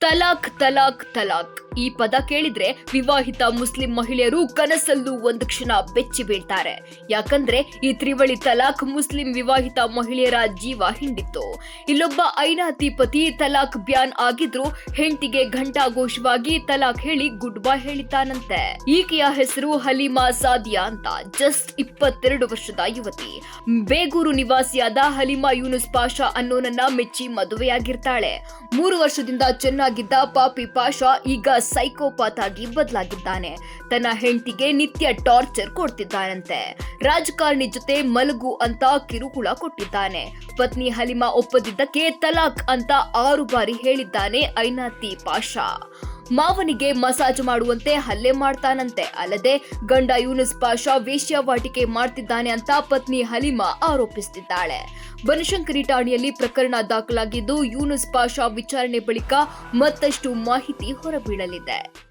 ತಲಾಕ್ ತಲಾಕ್ ತಲಾಕ್ ಈ ಪದ ಕೇಳಿದ್ರೆ ವಿವಾಹಿತ ಮುಸ್ಲಿಂ ಮಹಿಳೆಯರು ಕನಸಲ್ಲೂ ಒಂದು ಕ್ಷಣ ಬೆಚ್ಚಿ ಬೀಳ್ತಾರೆ. ಯಾಕಂದ್ರೆ ಈ ತ್ರಿವಳಿ ತಲಾಖ್ ಮುಸ್ಲಿಂ ವಿವಾಹಿತ ಮಹಿಳೆಯರ ಜೀವ ಹಿಂಡಿತ್ತು. ಇಲ್ಲೊಬ್ಬ ಐನಾತಿ ಪತಿ ತಲಾಕ್ ಬ್ಯಾನ್ ಆಗಿದ್ರು ಹೆಂಡತಿಗೆ ಘಂಟಾಘೋಷವಾಗಿ ತಲಾಖ್ ಹೇಳಿ ಗುಡ್ ಬೈ ಹೇಳಿದ್ದಾನಂತೆ. ಈಕೆಯ ಹೆಸರು ಹಲೀಮಾ ಸಾದಿಯಾ ಅಂತ, ಜಸ್ಟ್ ಇಪ್ಪತ್ತೆರಡು ವರ್ಷದ ಯುವತಿ. ಬೇಗೂರು ನಿವಾಸಿಯಾದ ಹಲೀಮಾ ಯೂನುಸ್ ಪಾಷಾ ಅನ್ನೋನನ್ನ ಮೆಚ್ಚಿ ಮದುವೆಯಾಗಿರ್ತಾಳೆ. ಮೂರು ವರ್ಷದಿಂದ ಚೆನ್ನಾಗಿದ್ದ ಪಾಪಿ ಪಾಷಾ ಈಗ ಸೈಕೋಪಾತ್ ಆಗಿ ಬದಲಾಗಿದ್ದಾನೆ. ತನ್ನ ಹೆಂಡತಿಗೆ ನಿತ್ಯ ಟಾರ್ಚರ್ ಕೊಡ್ತಿದ್ದಾನಂತೆ. ರಾಜಕಾರಣಿ ಜೊತೆ ಮಲಗು ಅಂತ ಕಿರುಕುಳ ಕೊಟ್ಟಿದ್ದಾನೆ. ಪತ್ನಿ ಹಲಿಮಾ ಒಪ್ಪದಿದ್ದಕ್ಕೆ ತಲಾಖ್ ಅಂತ ಆರು ಬಾರಿ ಹೇಳಿದ್ದಾನೆ ಐನಾತಿ ಪಾಷಾ. ಮಾವನಿಗೆ ಮಸಾಜ್ ಮಾಡುವಂತೆ ಹಲ್ಲೆ ಮಾಡ್ತಾನಂತೆ. ಅಲ್ಲದೆ ಗಂಡ ಯೂನಿಸ್ ಪಾಷಾ ವೇಶ್ಯಾವಾಟಿಕೆ ಮಾಡ್ತಿದ್ದಾನೆ ಅಂತ ಪತ್ನಿ ಹಲಿಮಾ ಆರೋಪಿಸುತ್ತಿದ್ದಾಳೆ ಬನಶಂಕರಿ ಠಾಣೆಯಲ್ಲಿ ಪ್ರಕರಣ ದಾಖಲಾಗಿದ್ದು, ಯೂನಿಸ್ ಪಾಷಾ ವಿಚಾರಣೆ ಬಳಿಕ ಮತ್ತಷ್ಟು ಮಾಹಿತಿ ಹೊರಬೀಳಲಿದೆ.